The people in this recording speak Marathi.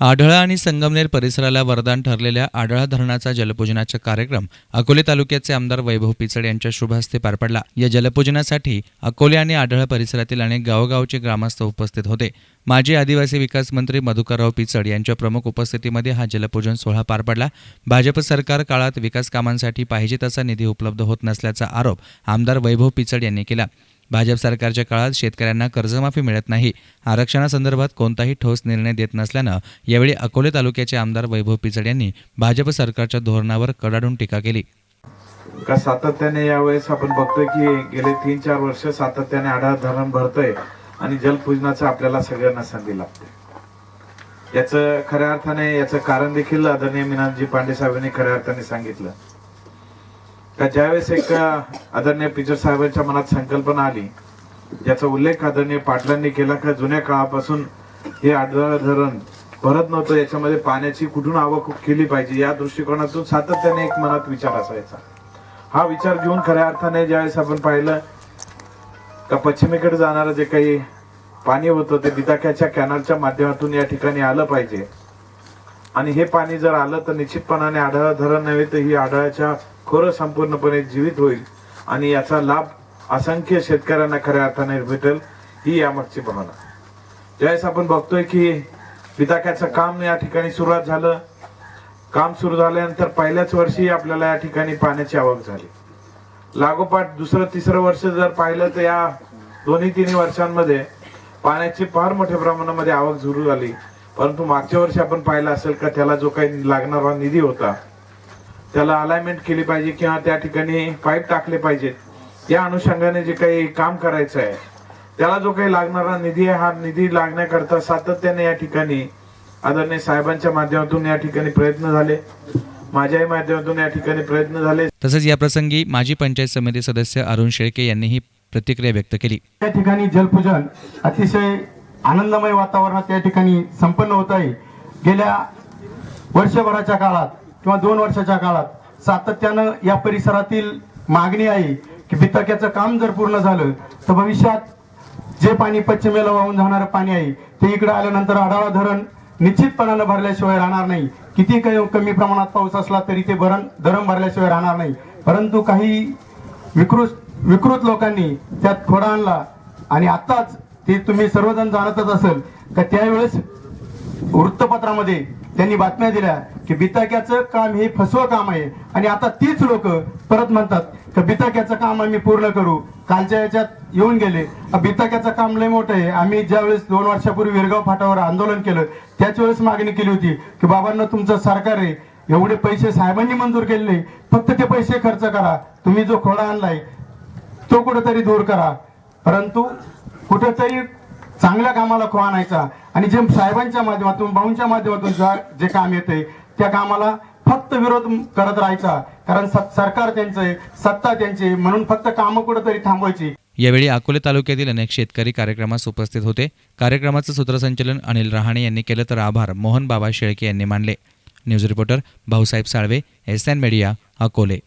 आढळा आणि संगमनेर परिसराला वरदान ठरलेल्या आढळा धरणाचा जलपूजनाचा कार्यक्रम अकोले तालुक्याचे आमदार वैभव पिचड यांच्या शुभहस्ते पार पडला. या जलपूजनासाठी अकोले आणि आढळा परिसरातील अनेक गावोगावचे ग्रामस्थ उपस्थित होते. माजी आदिवासी विकास मंत्री मधुकरराव पिचड यांच्या प्रमुख उपस्थितीमध्ये हा जलपूजन सोहळा पार पडला. भाजप सरकार काळात विकास कामांसाठी पाहिजे तसा निधी उपलब्ध होत नसल्याचा आरोप आमदार वैभव पिचड यांनी केला. भाजप सरकारच्या काळात शेतकऱ्यांना कर्जमाफी मिळत नाही. आरक्षणासंदर्भात कोणताही ठोस निर्णय देत नसल्यानं यावेळी अकोले तालुक्याचे आमदार वैभव पिचड यांनी भाजप सरकारच्या धोरणावर कडाडून टीका केली. का सातत्याने यावेळेस आपण बघतोय की गेले तीन चार वर्ष सातत्याने आढावा धरण भरतंय आणि जलपूजनाचं आपल्याला सगळ्यांना संधी लागते. याचं खऱ्या अर्थाने याचं कारण देखील आदरणीय मीनाथजी पांडे साहेबांनी खऱ्या अर्थाने सांगितलं. का ज्यावेळेस एक आदरणीय पिचर साहेबांच्या मनात संकल्पना आली ज्याचा उल्लेख आदरणीय पाटलांनी केला का जुन्या काळापासून हे आढळ धरण भरत नव्हतं याच्यामध्ये पाण्याची कुठून आवक केली पाहिजे या दृष्टिकोनातून सातत्याने एक मनात विचार असायचा. हा विचार घेऊन खऱ्या अर्थाने ज्यावेळेस आपण पाहिलं का पश्चिमेकडे जाणारं जे काही पाणी होतं ते बिदाक्याच्या कॅनलच्या माध्यमातून या ठिकाणी आलं पाहिजे. आणि हे पाणी जर आलं तर निश्चितपणाने आढळ धरण नव्हे तर ही आढळाच्या खोरं संपूर्णपणे जीवित होईल आणि याचा लाभ असंख्य शेतकऱ्यांना खऱ्या अर्थाने भेटेल ही यामागची भावना. ज्यावेळेस आपण बघतोय की पिताक्याचं काम या ठिकाणी सुरुवात झालं. काम सुरू झाल्यानंतर पहिल्याच वर्षी आपल्याला या ठिकाणी पाण्याची आवक झाली. लागोपाठ दुसरं तिसरं वर्ष जर पाहिलं तर या दोन्ही तिन्ही वर्षांमध्ये पाण्याची फार मोठ्या प्रमाणामध्ये आवक सुरू झाली. परंतु मागच्या वर्षी आपण पाहिलं असेल का त्याला जो काही लागणारा निधी होता त्याला अलाइनमेंट केली पाहिजे किंवा त्या ठिकाणी पाईप टाकले पाहिजेत. या अनुषंगाने जे काही काम करायचं आहे त्याला जो काही लागणारा निधी आहे हा निधी लागण्याकरता सातत्याने या ठिकाणी आदरणीय साहेबांच्या माध्यमातून या ठिकाणी प्रयत्न झाले. माझ्याही माध्यमातून या ठिकाणी प्रयत्न झाले. तसंच या प्रसंगी माजी पंचायत समिती सदस्य अरुण शेळके यांनीही प्रतिक्रिया व्यक्त केली. या ठिकाणी जलपूजन अतिशय आनंदमय वातावरणात या ठिकाणी संपन्न होत आहे. गेल्या वर्षभराच्या काळात किंवा दोन वर्षाच्या काळात सातत्यानं या परिसरातील मागणी आहे की बितक्याचं काम जर पूर्ण झालं तर भविष्यात जे पाणी पश्चिमेला वाहून जाणारं पाणी आहे ते इकडे आल्यानंतर आढावा धरण निश्चितपणानं भरल्याशिवाय राहणार नाही. किती काही कमी प्रमाणात पाऊस असला तरी ते भरण धरण भरल्याशिवाय राहणार नाही. परंतु काही विकृत विकृत लोकांनी त्यात खोडा आणला आणि आत्ताच ते तुम्ही सर्वजण जाणतच असेल का त्यावेळेस वृत्तपत्रामध्ये त्यांनी बातम्या दिल्या की बिताक्याचं काम हे फसवं काम आहे. आणि आता तीच लोक परत म्हणतात की बिताक्याचं काम आम्ही पूर्ण करू. कालच्या याच्यात येऊन गेले. बिताक्याचं काम लय मोठं आहे. आम्ही ज्यावेळेस दोन वर्षापूर्वी विरगाव फाटावर आंदोलन केलं त्याच वेळेस मागणी केली होती की बाबांना तुमचं सरकार आहे. एवढे पैसे साहेबांनी मंजूर केले फक्त ते पैसे खर्च करा. तुम्ही जो खोडा आणलाय तो कुठेतरी दूर करा. परंतु कुठेतरी चांगल्या कामाला खो आणायचा. आणि जे साहेबांच्या माध्यमातून भाऊंच्या माध्यमातून जे काम येते त्या कामाला फक्त विरोध करत राहायचा. कारण सरकार त्यांचं सत्ता त्यांची म्हणून फक्त कामं कुठेतरी थांबवायची. यावेळी अकोले तालुक्यातील अनेक शेतकरी कार्यक्रमास उपस्थित होते. कार्यक्रमाचं सूत्रसंचलन अनिल रहाणे यांनी केलं तर आभार मोहन बाबा शेळके यांनी मानले. News reporter Bhausaheb Salve S N media Akole.